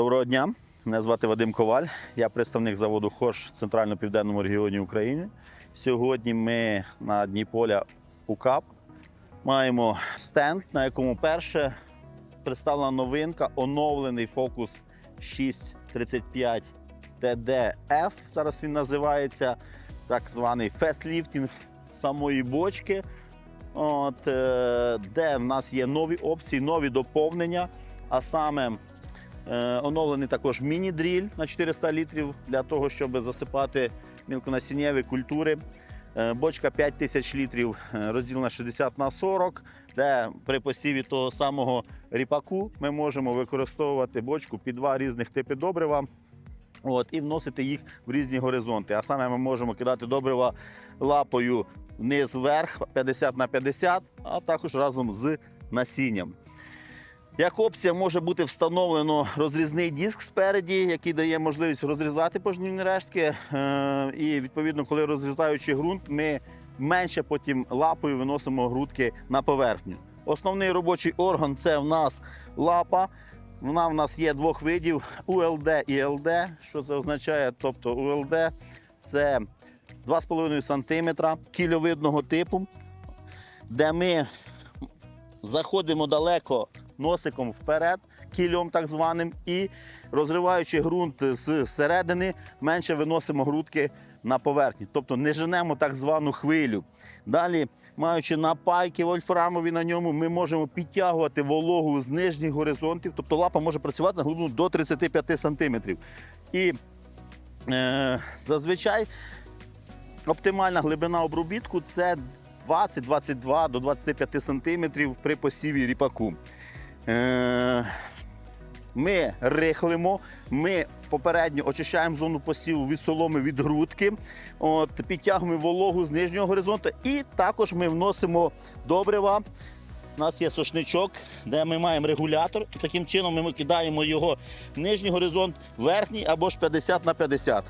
Доброго дня. Мене звати Вадим Коваль. Я представник заводу Хош в центрально-південному регіоні України. Сьогодні ми на дні поля УКАП маємо стенд, на якому перше представлена новинка, оновлений фокус 635 TDF. Зараз він називається так званий фестліфтінг самої бочки. От, е, де в нас є нові опції, нові доповнення, а саме Оновлений також міні-дріль на 400 літрів для того, щоб засипати мілконасіннєві культури. Е, Бочка 5000 літрів е, розділена 60 на 40, де при посіві того самого ріпаку ми можемо використовувати бочку під два різних типи добрива. От, і вносити їх в різні горизонти. А саме ми можемо кидати добрива лапою вниз вверх 50 на 50, а також разом з насінням. Як опція може бути встановлено розрізний диск спереді, який дає можливість розрізати пожнівні рештки. Е, І відповідно, коли розрізаючи ґрунт, ми менше потім лапою виносимо грудки на поверхню. Основний робочий орган це в нас лапа. Вона в нас є двох видів УЛД і ЛД. Що це означає? Тобто УЛД це 2,5 см кільовидного типу, де ми заходимо далеко носиком вперед, кільом так званим, і розриваючи ґрунт з середини, менше виносимо грудки на поверхні, тобто не женемо так звану хвилю. Далі, маючи напайки вольфрамові на ньому, ми можемо підтягувати вологу з нижніх горизонтів, тобто лапа може працювати на глибину до 35 см. І е, зазвичай оптимальна глибина обробітку це 20-22 до 25 см при посіві ріпаку. Е, Ми рихлимо, ми попередньо очищаємо зону посіву від соломи від грудки, от, підтягуємо вологу з нижнього горизонту і також ми вносимо добрива. У нас є сошничок, де ми маємо регулятор. Таким чином ми кидаємо його в нижній горизонт, верхній або ж 50 на 50.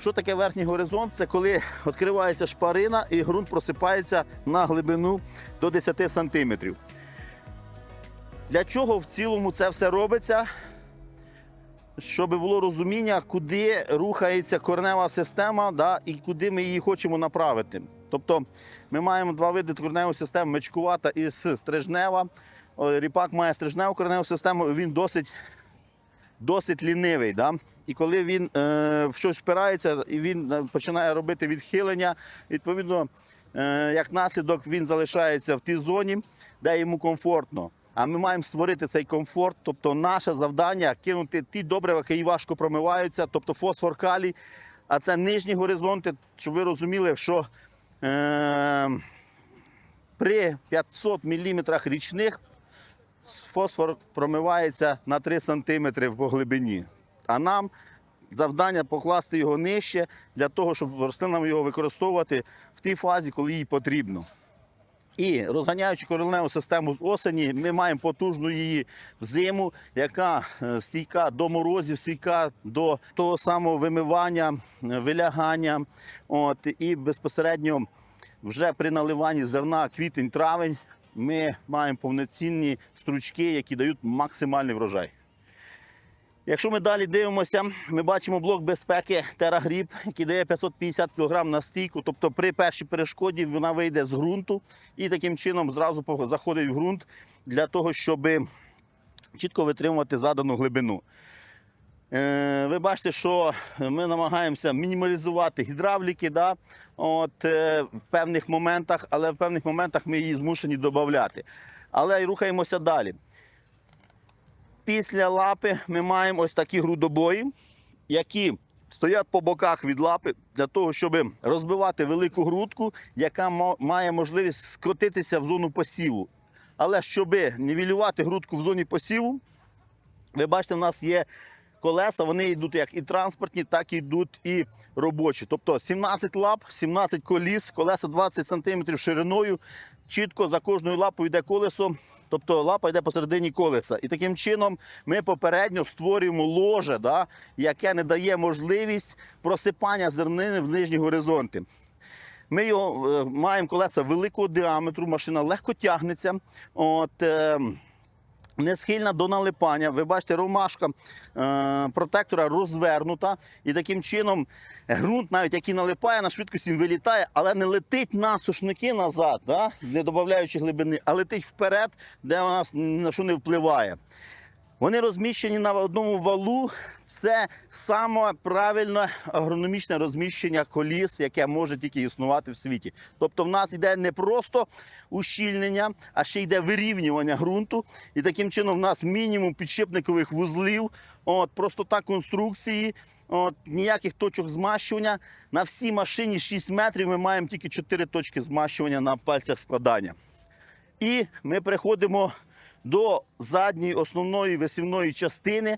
Що таке верхній горизонт? Це коли відкривається шпарина і ґрунт просипається на глибину до 10 сантиметрів. Для чого в цілому це все робиться? Щоб було розуміння, куди рухається коренева система да, і куди ми її хочемо направити. Тобто ми маємо два види кореневої системи мечкувата і стрижнева. Ріпак має стрижневу кореневу систему, він досить, досить лінивий. Да? І коли він е, в щось впирається і він е, починає робити відхилення, відповідно, е, як наслідок він залишається в тій зоні, де йому комфортно. А ми маємо створити цей комфорт. Тобто, наше завдання кинути ті добрива, які важко промиваються, тобто фосфор калій. А це нижні горизонти, щоб ви розуміли, що е, при 500 мм річних фосфор промивається на 3 см по глибині. А нам завдання покласти його нижче для того, щоб рослинам його використовувати в тій фазі, коли їй потрібно. І розганяючи кореневу систему з осені, ми маємо потужну її взиму, яка е, стійка до морозів, стійка до того самого вимивання, е, вилягання. От, і безпосередньо вже при наливанні зерна квітень-травень ми маємо повноцінні стручки, які дають максимальний врожай. Якщо ми далі дивимося, ми бачимо блок безпеки Терагріп, який дає 550 кг на стійку. Тобто при першій перешкоді вона вийде з ґрунту і таким чином зразу заходить в ґрунт для того, щоб чітко витримувати задану глибину. Е, Ви бачите, що ми намагаємося мінімалізувати гідравліки да, от, е, в певних моментах, але в певних моментах ми її змушені додати. Але рухаємося далі. Після лапи ми маємо ось такі грудобої, які стоять по боках від лапи для того, щоб розбивати велику грудку, яка має можливість скотитися в зону посіву. Але щоб нівелювати грудку в зоні посіву, ви бачите, в нас є колеса, вони йдуть як і транспортні, так і йдуть і робочі. Тобто 17 лап, 17 коліс, колеса 20 см шириною. Чітко за кожною лапою йде колесо, тобто лапа йде посередині колеса. І таким чином ми попередньо створюємо ложе, да, яке не дає можливість просипання зернини в нижні горизонти. Ми його е, маємо колеса великого діаметру, машина легко тягнеться. От, е, не схильна до налипання. Ви бачите, ромашка е, протектора розвернута, і таким чином ґрунт, навіть який налипає, на швидкості вилітає, але не летить на сушники назад, не додаючи глибини, а летить вперед, де нас на що не впливає. Вони розміщені на одному валу. Це саме правильне агрономічне розміщення коліс, яке може тільки існувати в світі. Тобто в нас йде не просто ущільнення, а ще йде вирівнювання ґрунту. І таким чином в нас мінімум підшипникових вузлів, от, простота конструкції, от, ніяких точок змащування. На всій машині 6 метрів ми маємо тільки 4 точки змащування на пальцях складання. І ми переходимо до задньої основної висівної частини,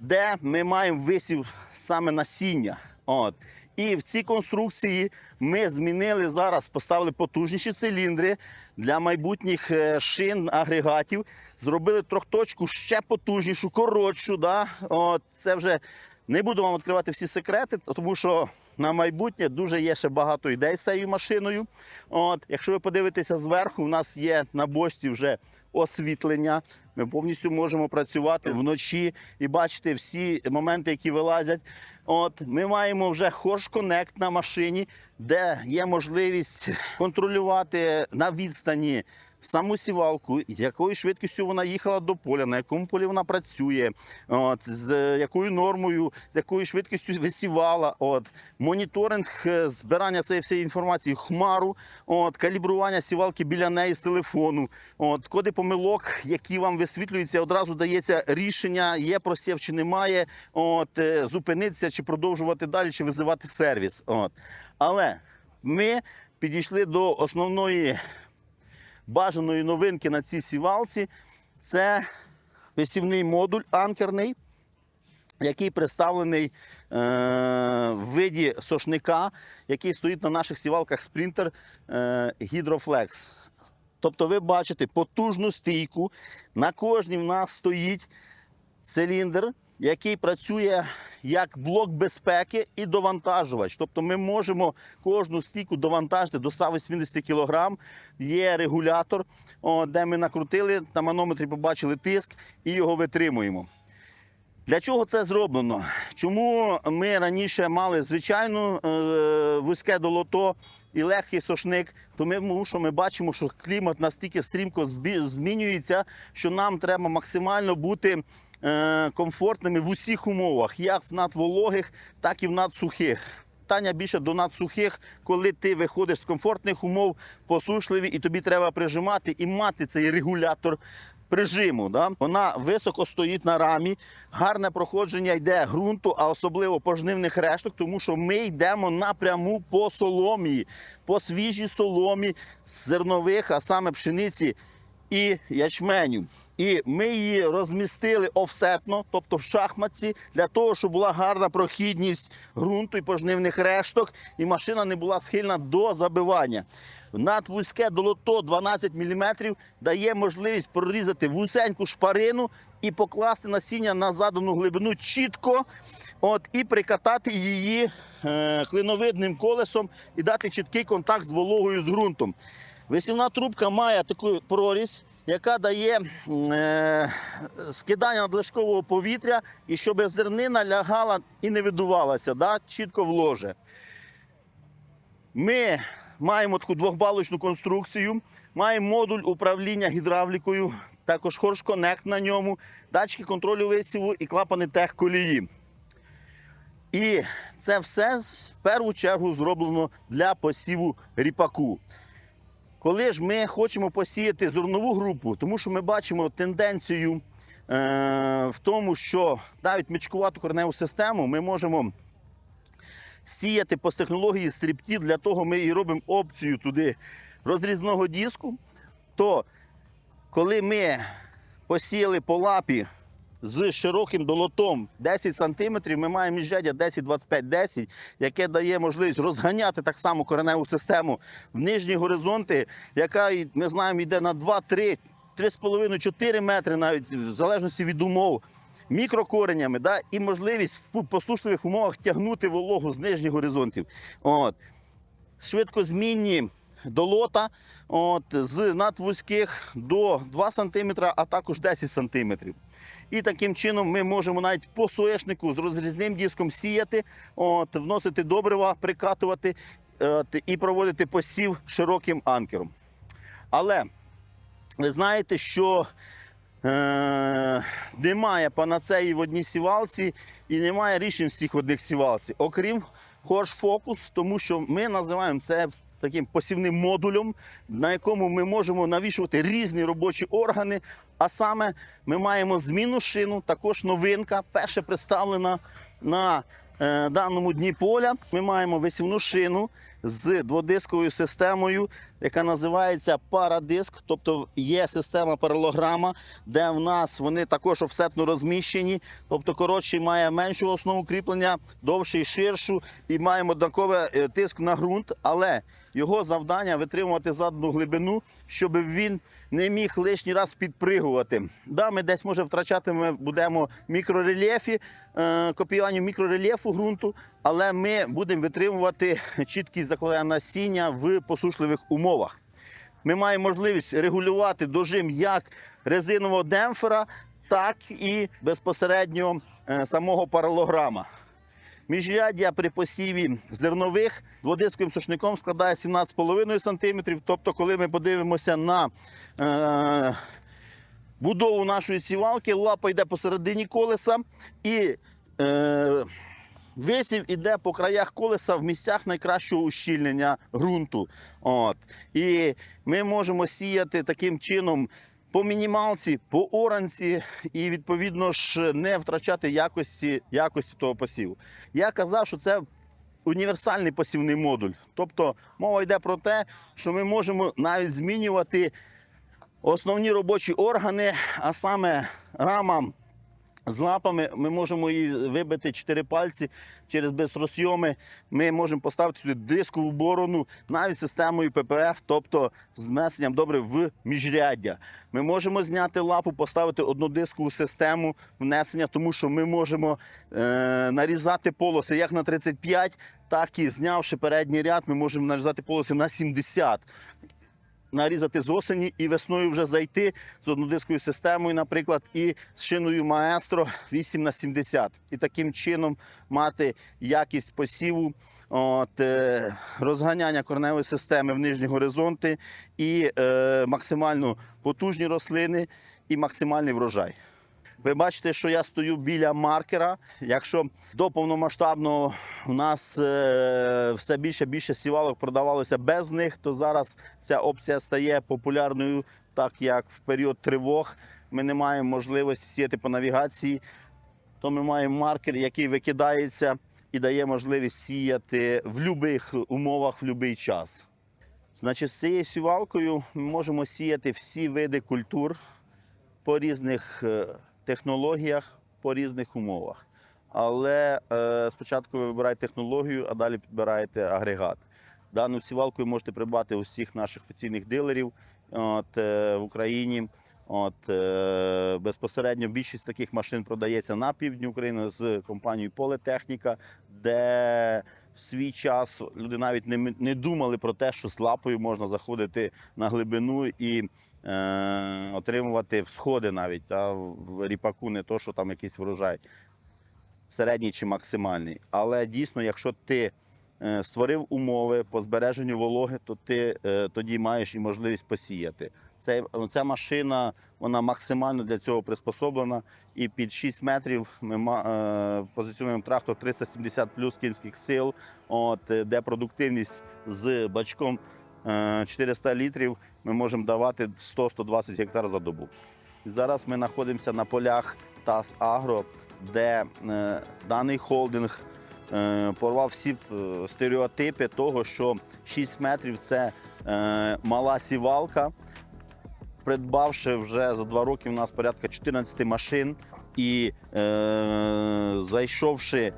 де ми маємо висів саме насіння. От. І в цій конструкції ми змінили зараз, поставили потужніші циліндри для майбутніх е, шин, агрегатів. Зробили трохточку ще потужнішу, коротшу. Да? От. Це вже не буду вам відкривати всі секрети, тому що на майбутнє дуже є ще багато ідей з цією машиною. От, якщо ви подивитеся зверху, у нас є на бочці вже освітлення. Ми повністю можемо працювати вночі і бачити всі моменти, які вилазять. От, ми маємо вже Horse Connect на машині, де є можливість контролювати на відстані саму сівалку, якою швидкістю вона їхала до поля, на якому полі вона працює, от, з якою нормою, з якою швидкістю висівала. От, моніторинг е, збирання цієї всієї інформації, хмару, от, калібрування сівалки біля неї з телефону, от, коди помилок, які вам висвітлюються, одразу дається рішення, є просів чи немає, от, е, зупинитися чи продовжувати далі, чи визивати сервіс. От. Але ми підійшли до основної бажаної новинки на цій сівалці це висівний модуль анкерний, який представлений е, в виді сошника, який стоїть на наших сівалках Sprinter е, Hydroflex. Тобто ви бачите потужну стійку. На кожній в нас стоїть циліндр, який працює як блок безпеки і довантажувач. Тобто ми можемо кожну стійку довантажити до 180 кг. Є регулятор, де ми накрутили, на манометрі побачили тиск і його витримуємо. Для чого це зроблено? Чому ми раніше мали звичайну е, вузьке долото і легкий сошник? Тому що ми бачимо, що клімат настільки стрімко змінюється, що нам треба максимально бути е, комфортними в усіх умовах, як в надвологих, так і в надсухих. Питання більше до надсухих, коли ти виходиш з комфортних умов, посушливі, і тобі треба прижимати і мати цей регулятор прижиму. Да? Вона високо стоїть на рамі, гарне проходження йде ґрунту, а особливо пожнивних решток, тому що ми йдемо напряму по соломі, по свіжій соломі з зернових, а саме пшениці і ячменю. І ми її розмістили офсетно, тобто в шахматці, для того, щоб була гарна прохідність ґрунту і пожнивних решток, і машина не була схильна до забивання. Надвузьке долото 12 мм дає можливість прорізати вусеньку шпарину і покласти насіння на задану глибину чітко, от, і прикатати її е, клиновидним колесом і дати чіткий контакт з вологою з ґрунтом. Висівна трубка має таку прорізь, яка дає е, скидання надлишкового повітря, і щоб зернина лягала і не видувалася, да, чітко в ложе. Ми маємо таку двохбалочну конструкцію, маємо модуль управління гідравлікою, також Connect на ньому, датчики контролю висіву і клапани техколії. І це все в першу чергу зроблено для посіву ріпаку. Коли ж ми хочемо посіяти зернову групу, тому що ми бачимо тенденцію е, в тому, що навіть мічкувату кореневу систему ми можемо сіяти по технології стріптів, для того ми і робимо опцію туди розрізного диску, то коли ми посіяли по лапі з широким долотом 10 см, ми маємо міжряддя 10-25-10, яке дає можливість розганяти так само кореневу систему в нижні горизонти, яка, ми знаємо, йде на 2-3, 3,5-4 метри, навіть в залежності від умов мікрокоренями, да, і можливість в посушливих умовах тягнути вологу з нижніх горизонтів. От. Швидкозмінні до лота, от, з надвузьких до 2 см, а також 10 см. І таким чином ми можемо навіть по соєшнику з розрізним диском сіяти, от, вносити добрива, прикатувати от, і проводити посів широким анкером. Але ви знаєте, що е, немає панацеї в одній сівалці і немає рішень всіх в одних сівалці, окрім Хорш Фокус, тому що ми називаємо це таким посівним модулем, на якому ми можемо навішувати різні робочі органи. А саме ми маємо зміну шину, також новинка, перша представлена на е, даному дні поля. Ми маємо висівну шину з дводисковою системою, яка називається парадиск. Тобто є система паралограма, де в нас вони також офсетно розміщені. Тобто коротший має меншу основу кріплення, довший, ширшу, і маємо однаковий е, тиск на ґрунт, але його завдання витримувати задану глибину, щоб він не міг лишній раз підпригувати. Да, ми десь може втрачати ми будемо мікрорельєфі, е, копіюванню мікрорельєфу ґрунту, але ми будемо витримувати чіткість закладання насіння в посушливих умовах. Ми маємо можливість регулювати дожим як резинового демпфера, так і безпосередньо е, самого паралограма. Міжряддя при посіві зернових дводисковим сушником складає 17,5 см. Тобто, коли ми подивимося на е, будову нашої сівалки, лапа йде посередині колеса і е, висів іде по краях колеса в місцях найкращого ущільнення ґрунту. От. І ми можемо сіяти таким чином по мінімалці, по оранці і відповідно ж не втрачати якості, якості того посіву. Я казав, що це універсальний посівний модуль. Тобто мова йде про те, що ми можемо навіть змінювати основні робочі органи, а саме рама з лапами ми можемо її вибити чотири пальці через безрозйоми. Ми можемо поставити сюди дискову борону навіть системою ППФ, тобто з внесенням добре в міжряддя. Ми можемо зняти лапу, поставити однодискову систему внесення, тому що ми можемо е, нарізати полоси як на 35, так і знявши передній ряд, ми можемо нарізати полоси на 70 нарізати з осені і весною вже зайти з однодисковою системою, наприклад, і з шиною маестро 8 на 70 І таким чином мати якість посіву, от, е, розганяння корневої системи в нижні горизонти і е, максимально потужні рослини і максимальний врожай. Ви бачите, що я стою біля маркера. Якщо до повномасштабного у нас е, все більше більше сівалок продавалося без них, то зараз ця опція стає популярною, так як в період тривог ми не маємо можливості сіяти по навігації, то ми маємо маркер, який викидається і дає можливість сіяти в будь-яких умовах в будь-який час. Значить, з цією сівалкою ми можемо сіяти всі види культур по різних е, технологіях, по різних умовах. Але е, спочатку ви вибираєте технологію, а далі підбираєте агрегат. Дану сівалку ви можете придбати у всіх наших офіційних дилерів от, е, в Україні. От, е, безпосередньо більшість таких машин продається на півдні України з компанією Полетехніка, де в свій час люди навіть не, не думали про те, що з лапою можна заходити на глибину і е, отримувати всходи навіть та, в ріпаку, не то, що там якийсь врожай середній чи максимальний. Але дійсно, якщо ти е, створив умови по збереженню вологи, то ти е, тоді маєш і можливість посіяти. Це, ця машина вона максимально для цього приспособлена. І під 6 метрів ми е, позиціонуємо трактор 370 плюс кінських сил, от, е, де продуктивність з бачком е, 400 літрів ми можемо давати 100-120 гектар за добу. Зараз ми знаходимося на полях ТАС Агро, де е, даний холдинг е, порвав всі е, стереотипи того, що 6 метрів це е, мала сівалка. Придбавши вже за два роки у нас порядка 14 машин і е, зайшовши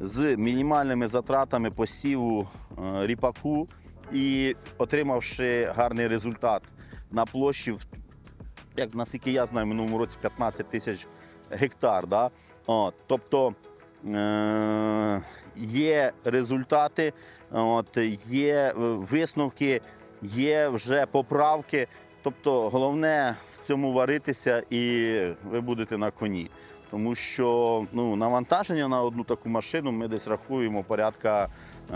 з мінімальними затратами посіву е, ріпаку і отримавши гарний результат на площі, як наскільки я знаю, в минулому році 15 тисяч гектар. Да? От, тобто Е, є результати, от, є е, висновки, є вже поправки. Тобто головне в цьому варитися і ви будете на коні. Тому що ну, навантаження на одну таку машину ми десь рахуємо порядка е,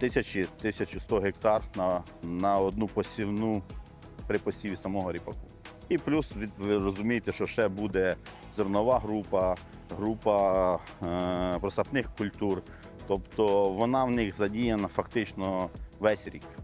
1000-1100 гектар на, на одну посівну при посіві самого ріпаку. І плюс ви розумієте, що ще буде зернова група, група е, просапних культур. Тобто вона в них задіяна фактично весь рік.